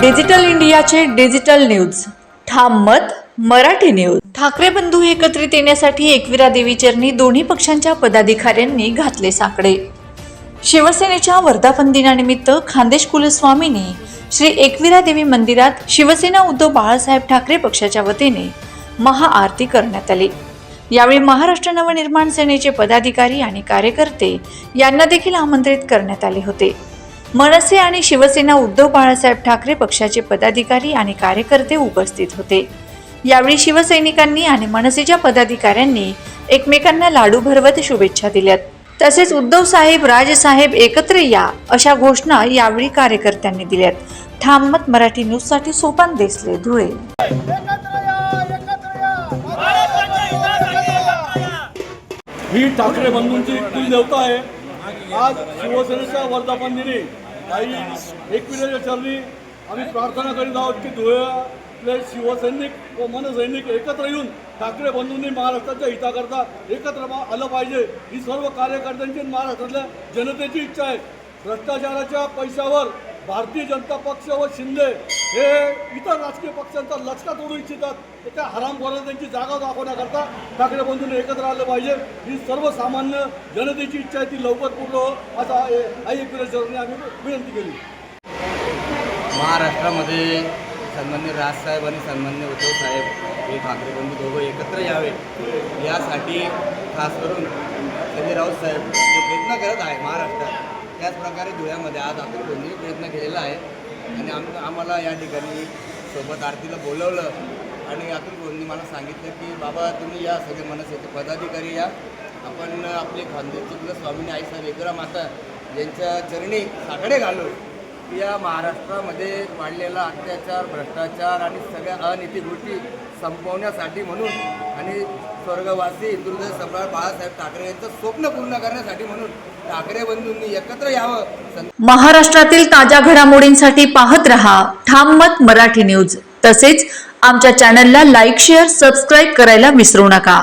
Digital इंडियाचे digital news. ठाम मत मराठी न्यूज. ठाकरे बंधू एकत्रित येण्यासाठी एकविरा देवीचरणी दोन्ही पक्षांच्या पदाधिकाऱ्यांनी घातले साकडे. शिवसेनेच्या वर्धापन दिनानिमित्त खानदेश कुलस्वामींनी श्री एकविरा देवी मंदिरात शिवसेना उद्धव बाळासाहेब ठाकरे पक्षाच्या वतीने महाआरती करण्यात आली. यावेळी महाराष्ट्र नवनिर्माण सेनेचे पदाधिकारी आणि कार्यकर्ते यांना देखील आमंत्रित करण्यात आले होते. मनसे आणि शिवसेना उद्धव बाळासाहेब ठाकरे पक्षाचे पदाधिकारी आणि कार्यकर्ते उपस्थित होते. यावेळी शिवसैनिकांनी आणि मनसेच्या पदाधिकाऱ्यांनी एकमेकांना लाडू भरवत शुभेच्छा दिल्यात. तसेच उद्धव साहेब राजसाहेब एकत्र या अशा घोषणा यावेळी कार्यकर्त्यांनी दिल्यात. ठाममत मराठी न्यूजसाठी सोपान देसले धुळे. ही ठाकरे बंधूंची देवता आहे. आज शिवसेनेच्या वर्धापन दिनी काही एकविरेच्या चरणी आम्ही प्रार्थना करीत आहोत की धुळ्यातले शिवसैनिक व मनसैनिक एकत्र येऊन ठाकरे बंधूंनी महाराष्ट्राच्या हिताकरता एकत्र आलं पाहिजे. ही सर्व कार्यकर्त्यांची महाराष्ट्रातल्या जनतेची इच्छा आहे. भ्रष्टाचाराच्या पैशावर भारतीय जनता पक्ष व शिंदे हे इतर राजकीय पक्षांचा लचका तोडू इच्छितात. त्या हरामखोरांना त्यांची जागा दाखवण्याकरता ठाकरे बंधूंनी एकत्र आलं पाहिजे. ही सर्वसामान्य जनतेची इच्छा आहे ती लवकर पूर्ण हो, असा आई चरणी आम्ही विनंती केली. महाराष्ट्रामध्ये सन्मान्य राजसाहेब आणि सन्मान्य उद्धव साहेब हे ठाकरे बंधू दोघं एकत्र यावे. यासाठी खास करून संजय राऊत साहेब प्रयत्न करत आहे त्याचप्रकारे धुळ्यामध्ये आज अतुल प्रयत्न केलेला आहे. आणि आम आम्हाला या ठिकाणी सोबत आरतीला बोलवलं आणि अतुल मला सांगितलं की बाबा तुम्ही या सगळे मनसेचे पदाधिकारी या. आपण आपले खानदेशीतलं स्वामीने आईसाहेब एकरा माता यांच्या चरणी साकडे घालू या महाराष्ट्रामध्ये वाढलेला अत्याचार भ्रष्टाचार आणि सगळ्या अनिती गोष्टी संपवण्यासाठी म्हणून आणि स्वर्गवासी हिंदुहृदय सम्राट बाळासाहेब ठाकरे यांचं स्वप्न पूर्ण करण्यासाठी म्हणून ठाकरे बंधूंनी एकत्र यावं. महाराष्ट्रातील ताज्या घडामोडींसाठी पाहत रहा ठाम मत मराठी न्यूज. तसेच आमच्या चॅनलला लाईक शेअर सबस्क्राईब करायला विसरू नका.